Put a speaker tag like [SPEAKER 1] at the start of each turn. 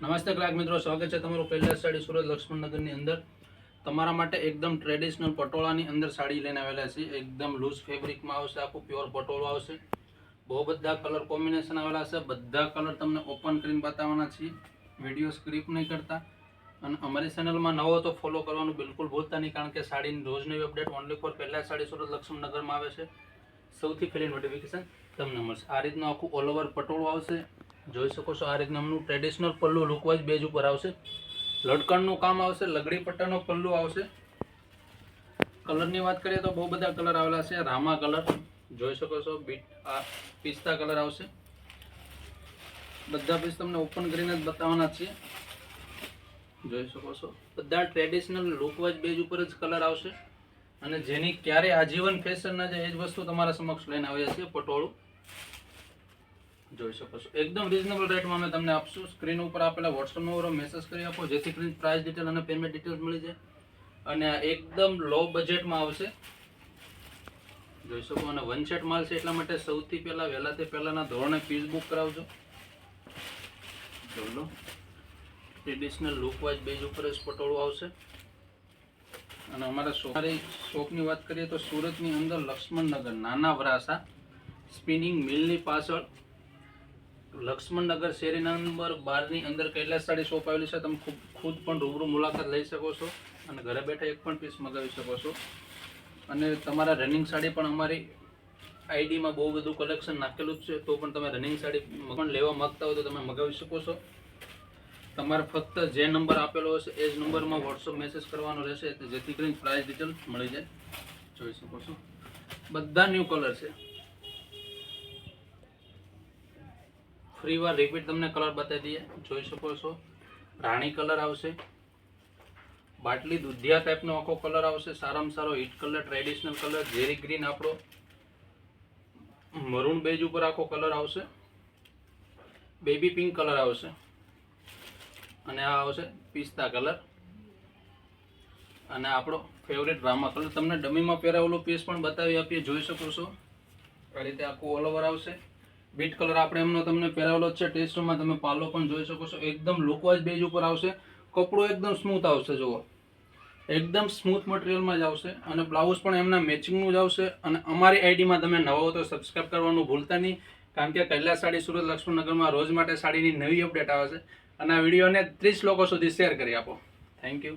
[SPEAKER 1] નમસ્તે ગ્રાહક મિત્રો, સ્વાગત છે તમારું પહેલા સાડી સુરત લક્ષ્મણનગરની અંદર. તમારા માટે એકદમ ટ્રેડિશનલ પટોળાની અંદર સાડી લઈને આવેલા છે એકદમ લૂઝ ફેબ્રિકમાં આવશે, આખું પ્યોર પટોળું આવશે. બહુ બધા કલર કોમ્બિનેશન આવેલા છે. બધા કલર તમને ઓપન કરીને બતાવવાના છીએ. વીડિયો સ્ક્રિપ્ટ નહીં કરતા. અને અમારી ચેનલમાં નવો તો ફોલો કરવાનું બિલકુલ ભૂલતા નહીં, કારણ કે સાડીની રોજ નવી અપડેટ ઓનલી ફોર પહેલા સાડી સુરત લક્ષ્મણનગરમાં આવે છે. સૌથી પહેલી નોટિફિકેશન તમને મળશે. આ રીતનું આખું ઓલ ઓવર પટોળું આવશે. જોઈ શકો છો આ રીતના એમનું ટ્રેડિશનલ પલ્લુ લુકવાઇઝ બેજ ઉપર આવશે. લટકણનું કામ આવશે, લગડી પટ્ટાનો પલ્લુ આવશે. કલરની વાત કરીએ તો બહુ બધા કલર આવેલા છે, રામા કલર. જોઈ શકો છો, બીટ, આ પિસ્તા કલર આવશે. બધા પીસ તમને ઓપન કરીને જ બતાવવાના છીએ. જોઈ શકો છો, બધા ટ્રેડિશનલ લુકવાઇઝ બેજ ઉપર જ કલર આવશે. અને જેની ક્યારે આજીવન ફેશનના જે એ જ વસ્તુ તમારા સમક્ષ લઈને આવ્યા છીએ, પટોળું. જોઈ શકો છો. એકદમ રિઝનેબલ રેટમાં અમે તમને આપશું. સ્ક્રીન ઉપર આપેલા વોટ્સઅપ નંબરો મેસેજ કરી આપો, જેથી કરીને પ્રાઇસ ડિટેલ અને પેમેન્ટ ડિટેલ્સ મળી જાય. અને એકદમ લો બજેટમાં આવશે. જોઈ શકો અને વન સેટ માલ છે એટલા માટે સૌથી પહેલાં, વહેલા તે પહેલાંના ધોરણે પીસ બુક કરાવજો. જોઈ લો. ટ્રેડિશનલ લુક વાઇઝ બેઝ ઉપર જ પટોળું આવશે. અને અમારા અમારી શોપની વાત કરીએ તો સુરતની અંદર લક્ષ્મણનગર, નાના વરાસા સ્પિનિંગ મિલની પાછળ લક્ષ્મણનગર શેરી નંબર બારની અંદર કૈલાસ સાડી શોપ આવેલી છે. તમે ખુદ ખુદ પણ રૂબરૂ મુલાકાત લઈ શકો છો અને ઘરે બેઠા એક પણ પીસ મગાવી શકો છો. અને તમારા રનિંગ સાડી પણ અમારી આઈડીમાં બહુ બધું કલેક્શન નાખેલું જ છે. તો પણ તમે રનિંગ સાડી પણ લેવા માગતા હોય તો તમે મગાવી શકો છો. તમારે ફક્ત જે નંબર આપેલો હશે એ જ નંબરમાં વોટ્સઅપ મેસેજ કરવાનો રહેશે. જેથી કરીને પ્રાઇસ ડિટેલ મળી જાય. જોઈ શકો છો. બધા ન્યૂ કલર છે. ફ્રી વાર રિપીટ તમને કલર બતાવી દઈએ. જોઈ શકો છો. રાણી કલર આવશે. બાટલી દુધિયા ટાઈપનો આખો કલર આવશે. સારામાં સારો હિટ કલર ટ્રેડિશનલ કલર ઝેરી ગ્રીન આપણો. મરૂન બેજ ઉપર આખો કલર આવશે. બેબી પિંક કલર આવશે. અને આ આવશે પિસ્તા કલર અને આપણો ફેવરેટ રામા કલર તમને ડમીમાં પહેરાવેલો પીસ પણ બતાવી આપીએ. જોઈ શકો છો. આ રીતે આખું ઓલ ઓવર આવશે. બીટ કલર આપણે એમનો તમને પહેરાવેલો છે. ટેસ્ટમાં તમે પાલો પણ જોઈ શકો છો. એકદમ લોકવાઇઝ બેજ ઉપર આવશે. કપડું એકદમ સ્મૂથ આવશે, જુઓ. એકદમ સ્મૂથ મટીરિયલમાં જ આવશે અને બ્લાઉઝ પણ એમના મેચિંગનું જ આવશે. અને અમારી આઈડીમાં તમે નવા હો તો સબસ્ક્રાઈબ કરવાનું ભૂલતા નહીં. કારણ કે કૈલાસ સાડી સુરત લક્ષ્મણનગરમાં રોજ માટે સાડીની નવી અપડેટ આવે છે. અને આ વિડીયોને ત્રીસ લોકો સુધી શેર કરી આપો. Thank you